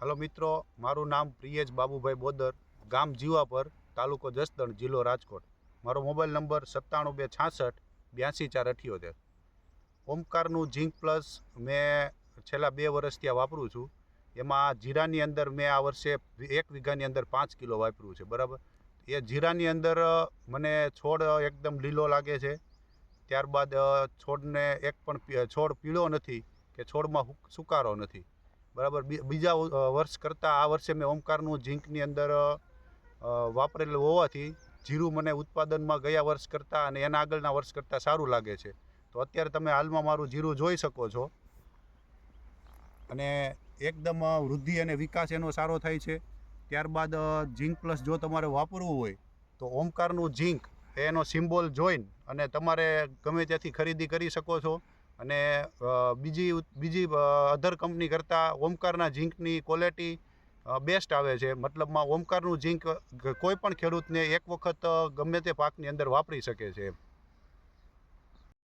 Hello મિત્રો, મારું નામ પ્રિયેશ બાબુભાઈ બોદર, ગામ જીવાપર, તાલુકો જસદણ, જિલ્લો રાજકોટ. મારો મોબાઈલ નંબર સત્તાણું બે છાસઠ બ્યાસી ચાર અઠ્યોતેર. ઓમકારનું ઝીંક પ્લસ મેં છેલ્લા બે વર્ષથી આ વાપરું છું. એમાં જીરાની અંદર મેં આ વર્ષે એક વીઘાની અંદર પાંચ કિલો વાપર્યું છે, બરાબર? એ જીરાની અંદર મને છોડ એકદમ લીલો લાગે છે. ત્યારબાદ છોડને એક પણ છોડ પીળો નથી કે છોડમાં સુકારો નથી. બરાબર? બીજા વર્ષ કરતાં આ વર્ષે મેં ઓમકારનું ઝીંકની અંદર વાપરેલું હોવાથી જીરું મને ઉત્પાદનમાં ગયા વર્ષ કરતાં અને એના આગળના વર્ષ કરતાં સારું લાગે છે. તો અત્યારે તમે હાલમાં મારું જીરું જોઈ શકો છો. અને એકદમ વૃદ્ધિ અને વિકાસ એનો સારો થાય છે. ત્યારબાદ ઝીંક પ્લસ જો તમારે વાપરવું હોય, તો ઓમકારનું ઝીંક એનો સિમ્બોલ જોઈન અને તમારે ગમે ત્યાંથી ખરીદી કરી શકો છો. અને બીજી બીજી અધર કંપની કરતાં ઓમકારના ઝીંકની ક્વોલિટી બેસ્ટ આવે છે. મતલબમાં ઓમકારનું ઝીંક કોઈ પણ ખેડૂતને એક વખત ગમે તે પાકની અંદર વાપરી શકે છે.